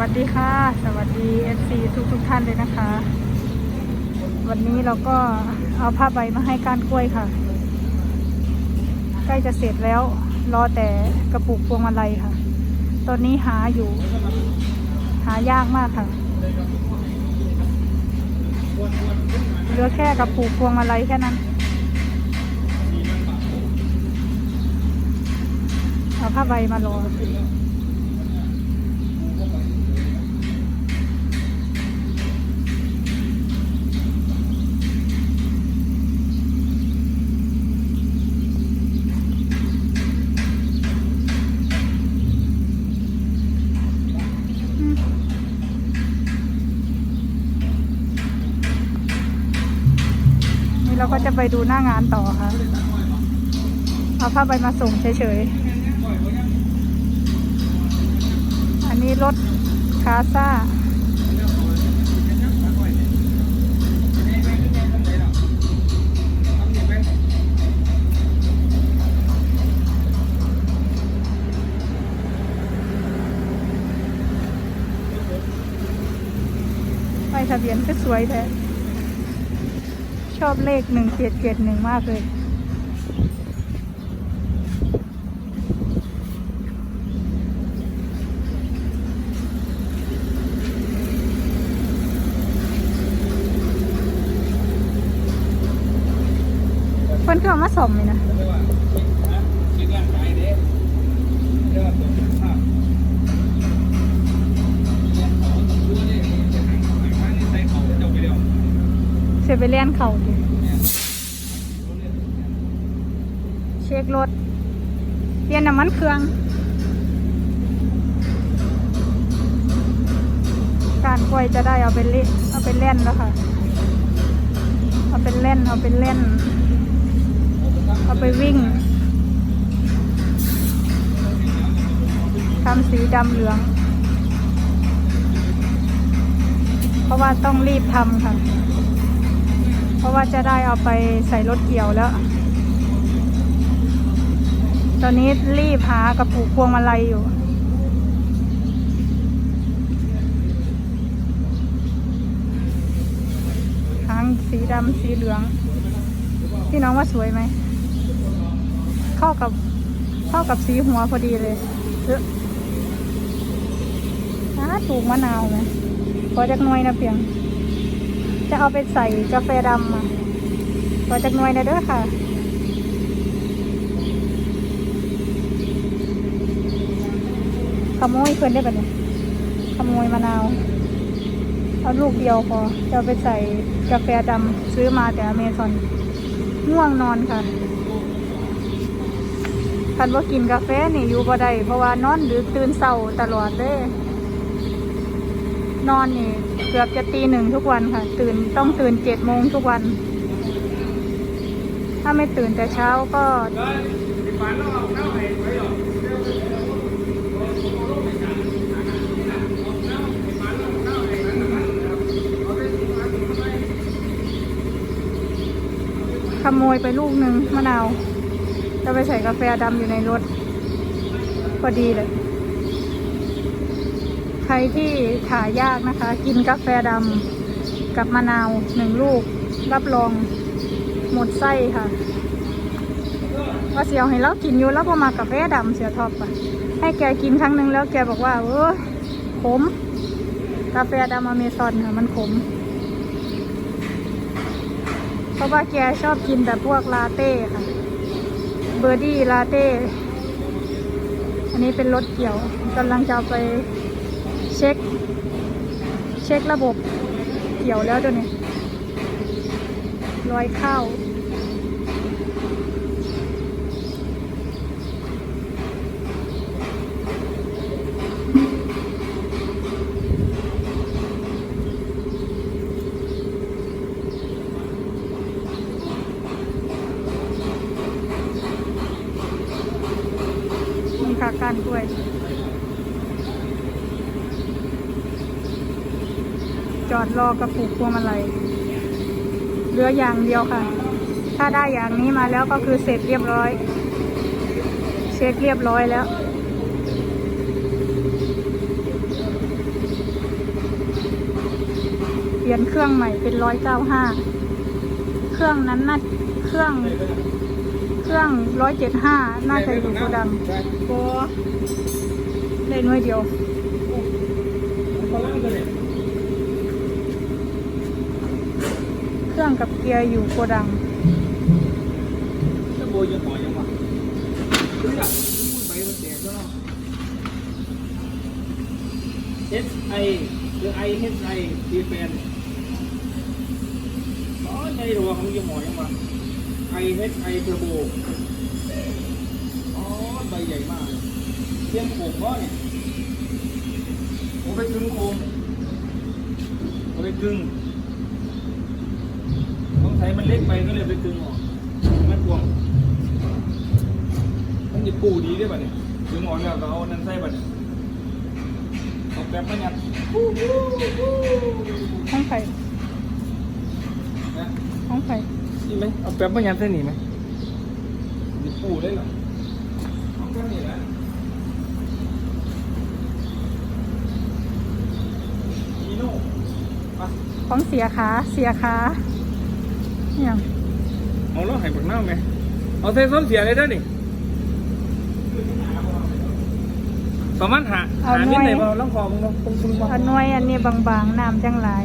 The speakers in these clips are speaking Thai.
วัสดีค่ะ สวัสดี FC ทุกทุกท่านเลยนะคะ วันนี้เราก็เอาผ้าใบมาให้กานกล้วยค่ะ ใกล้จะเสร็จแล้ว รอแต่กระปุกพวงมาลัยค่ะ ตอนนี้หาอยู่ หายากมากค่ะเหลือแค่กระปุกพวงมาลัยแค่นั้นเอาผ้าใบมารอ ก็จะไปดูหน้างานต่อค่ะ เอาผ้าใบมาส่งเฉยๆ อันนี้รถคาซ่า ไปทะเบียนก็สวยแท้ อบเลขหนึ่งเจ็ดเจ็ดหนึ่งมากเลย คนก็เอามาสมเลยนะ ยไปเลียนเขาเช็ครถเลี่ยนน้ำมันเครื่อง การกล้วยจะได้เอาไปเล่นเอาไปเล่นแล้วค่ะ เอาไปเล่นเอาไปเล่น เอาไปวิ่งทำสีดำเหลือง เพราะว่าต้องรีบทำค่ะ ราะว่าจะได้เอาไปใส่รถเกี่ยวแล้ว ตอนนี้รีบหากระปุกพวงมาลัยอยู่หางสีดำสีเหลือง พี่น้องว่าสวยไหม เข้ากับเข้ากับสีหัวพอดีเลยเอออ้าปลูกมะนาวไหมพอจักน่วยนะเพียง จะเอาไปใส่กาแฟดำอะพอจักหน่วยนะเด้อค่ะขโมยเพื่อนได้ปะเนี่ยขโมยมะนาว เอาลูกเดียวพอ จะเอาไปใส่กาแฟดำซื้อมาแต่อเมซอนง่วงนอนค่ะคันว่ากินกาแฟนี่อยู่บ่ได้เพราะว่านอนดึกตื่นเศร้าตลอดเลย นอนนี่เกือบจะตีหนึ่งทุกวันค่ะ ตื่นต้องตื่นเจ็ดโมงทุกวัน ถ้าไม่ตื่นแต่เช้าก็ขโมยไปลูกหนึ่งมะนาวจะไปใส่กาแฟดำอยู่ในรถ พอดีเลย ใครที่ถ่ายยากนะคะ กินกาแฟดำกับมะนาวหนึ่งลูก รับรองหมดไส้ค่ะ ว่าเสียวให้เรากินอยู่แล้วพอมากาแฟดำเสียท็อปอะให้แกกินครั้งหนึ่งแล้วแกบอกว่าเออขม กาแฟดำอเมซอนค่ะมันขม เพราะว่าแกชอบกินแต่พวกลาเต้ค่ะ เบอร์ดี้ลาเต้ อันนี้เป็นรถเกี่ยวกำลังจะไป เช็ค เช็คระบบเกี่ยวแล้วตัวนี้รอยข้าวมีกานกล้วย จ อดรอกระปุกพวงมาลัยเหลืออย่างเดียวค่ะ ถ้าได้อย่างนี้มาแล้วก็คือเสร็จเรียบร้อย เช็คเรียบร้อยแล้วลี่ยนเครื่องใหม่เป็นร้อยเก้าห้าเครื่องนั้นน่าเครื่อง เครื่องร้อยเจ็ดห้าน่าจะอยู่โกดังโบได้หน่วยเดียว เค รื่องกับเกียร์อยู่โกดังจะโบยยังหอยังวะเฮ้ยอะพูดไปมันแตกแล้ว S I หรือ I H I ดีแฟนอ๋อในรัวของยี่ห้อยังวะ I H I Turbo อ๋อใบใหญ่มากเทียมโขงก็เนี่ยผมไปกึ่งโคมผมไปกึ่ง งใช้มันเล็กไปก็เลยไปกึ่งออก มันกวางมันจะปูดีได้ป่ะเนี่ยถึงออกแล้วก็เอานั่นใส่ป่ะเนี่ยเอาแบบมันยัดปูปูปูห้องไข่นะห้องไข่นี่ไหมเอาแบบมันยัดใส่นี่ไหมจะปูได้เหรอเอาแบบนี้นะอีโน่ไปของเสียขาเสียขา เนี่ยเอาแล้วให้บักหน้าไหมเอาใส่ส้นเสียเลยเด้อนี่ประมาณหาหามิดไหนบ่ล่องคอมึงบ่ตรงตรงบ่อันหน่วยอันนี้บางๆน้ำจังหลาย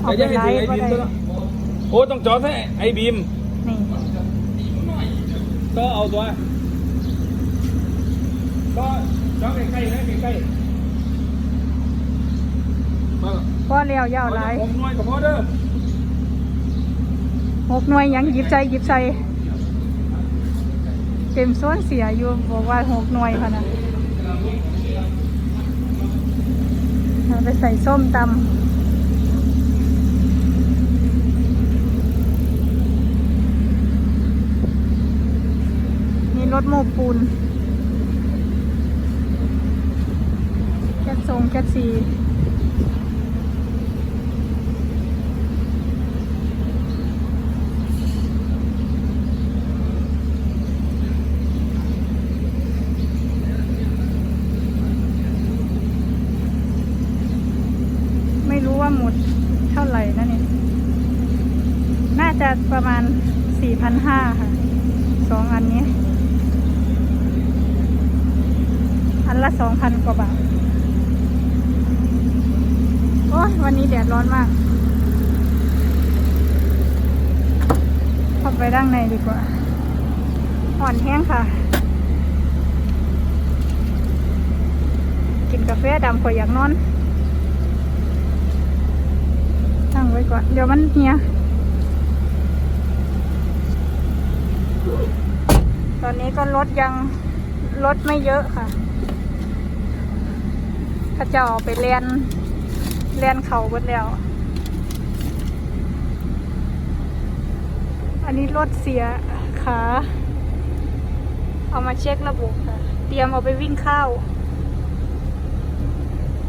เอาแต่ไปจะให้ไล่ถึงไอ้ก็บีมได้ตัวละโอ้ต้องจอดให้ไอ้บีมนี่ก็เอาตัวก็จอดใกล้ๆนะใกล้ๆมาพอเลี้ยวยาวหลายผมน้อยกับพ่อเด้อ หกหน่วยยังหยิบใจหยิบใจเต็มโซนเสียอยู่บอกว่าหกหน่วยพะนะเอาไปใส่ส้มตำมีรถโมปูนแก๊สทรงแก๊สซี ไม่รู้ว่าหมดเท่าไหร่นะเนี่ย น่าจะ ประมาณสี่พันห้าค่ะสองอันนี้ อันละสองพันกว่าบาท โอ้ยวันนี้แดดร้อนมาก เข้าไปด้านในดีกว่า อ่อนแห้งค่ะ กินกาแฟดำขอยอยากนอน ตั้งไว้ก่อน เดี๋ยวมันเหีย ตอนนี้ก็ลดยังลดไม่เยอะค่ะถ้าจะออกไปเรียนเรียนเขาหมดแล้ว อันนี้รถเสียขา เอามาเช็คระบบค่ะ เตรียมเอาไปวิ่งข้าว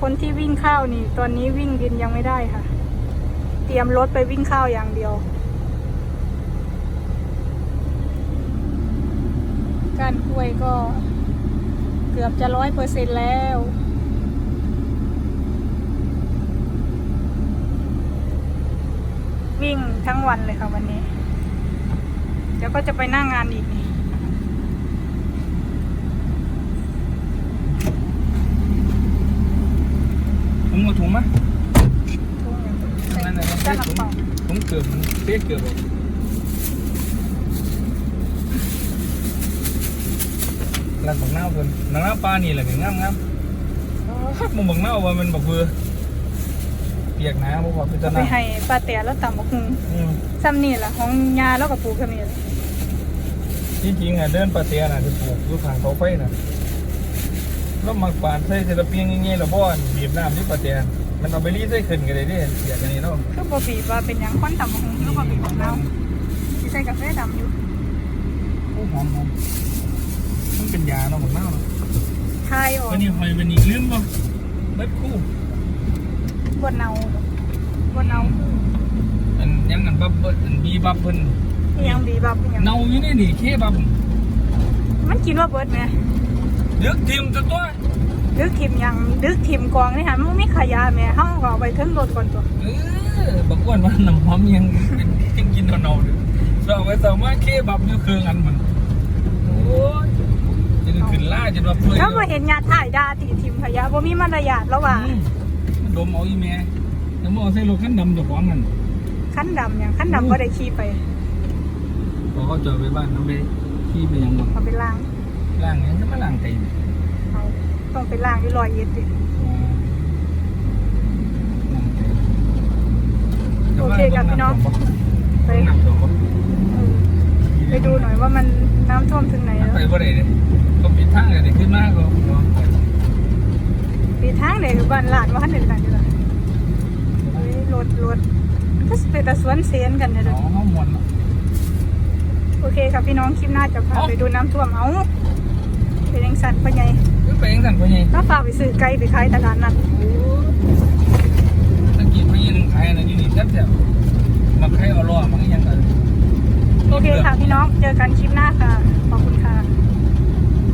คนที่วิ่งข้าวนี่ ตอนนี้วิ่งดินยังไม่ได้ค่ะ เตรียมรถไปวิ่งข้าวอย่างเดียว การกล้วยก็เกือบจะร้อยเปอร์เซ็นแล้ววิ่งทั้งวันเลยค่ะวันนี้ เดี๋ยวก็จะไปนั่งงานอีกนี่ผมเอาถุงมาทุ่งหนึ่งใส่นั่นน่ะกระเป๋าผมเกือบมันเสียเกือบ ออกร้านบักหน้าวเพิ่นหนังหน้าปลานี่แหละก็งามงามคักมึงบักหน้าวว่ามันบักเบือเปียกน้ำบ่พอพิจารไปณาให้ป้าเตียแล้วตำบักหุงอืมซ้ำนี่แหละของยาแล้วกับปูขมิ้นจริงๆอะเดินปลาเตียน่ะที่ปลูกอยู่ข้างเสาไฟน่ะแล้วมักปาดใส่ศิลปินง่ายๆแล้วบ่อนบีบน้ำที่ปลาเตียมันเอาไปรีดใส่ขึ้นกันเลยเด้เสียกันนี่เนาะคือบบีบว่าเป็นหยังค้อนตำบักหุงคือบบีบของเราที่ใส่กาแฟดำอยู่โอ้หอมหอมมัน เป็นยาเนาะบักหน้าวเนาะทายออกวันนี้หอยวันนี้ลืมบ่เบิดคู่บนเนาบนเนาอันยังอันบับเบิดอันบีบับเพิ่นยังบีบับอิหยังเนาอยู่นี่นี่เคบับมันกินว่าเบิดไหมเลือกทีมตัวตัวดึกทิมยังดึกทิมกองนี่ฮะมันไมีขยะแม่เฮาก็เอาไปถึงรถก่อนตัวเออบักวนว่าน้ำหอมยังเป็นกินกินนอนๆเลยเราไปสามารถเคบับอยู่เครื่องอันมันโอ้ยจะได้ขึ้น ล่าจนว่าเปื่อยแล้วบ่เห็นญาติถ่ายดาตีทิมขยะบ่มีมารยาทแล้วว่าอืมมันดมเอาอีแม่แล้วมันเอาใส่รถคันดำเจ้าของนั่นคันดำหยังคันดำบ่ได้ขี่ไปพอเขาจอดไปบ้านน้องไปขี่ไปยังบ่เอาไปล้างล่างยังจะมาล่างไตเอาต้องไปล้างอยู่รอยเอ็ดดิโอเคครับพี่น้องไปน้ำท่วมบ่เออไปดูหน่อยว่ามันน้ำท่วมถึงไหนแล้วไปบ่ได้เลย ก็ปิดทางเลยขึ้นมาก็ปีทางไหนบ้านลาดว่าหันหนึ่งนั่นอยู่ล่ะเฮ้ยรถรถก็สิเป็นตะสวนเสียนกันเนี่ยอ๋เด้ออห้องมวนเนาะโอเคครับพี่น้องคลิปหน้าจะพาเอ้าไปดูน้ำท่วมเอาเป็นยังสันปะไงคือไปยังสั่นพ่อใหญ่ก็ฝากไปซื้อไก่ไปขายตลาดนัดตะกี้พ่อใหญ่นึงขายน่ะอยู่นี่แซ่บๆมาใครเอาล้อมันก็ยังกันโอเคค่ะพี่น้องเจอกันคลิปหน้าค่ะ ขอบคุณค่ะ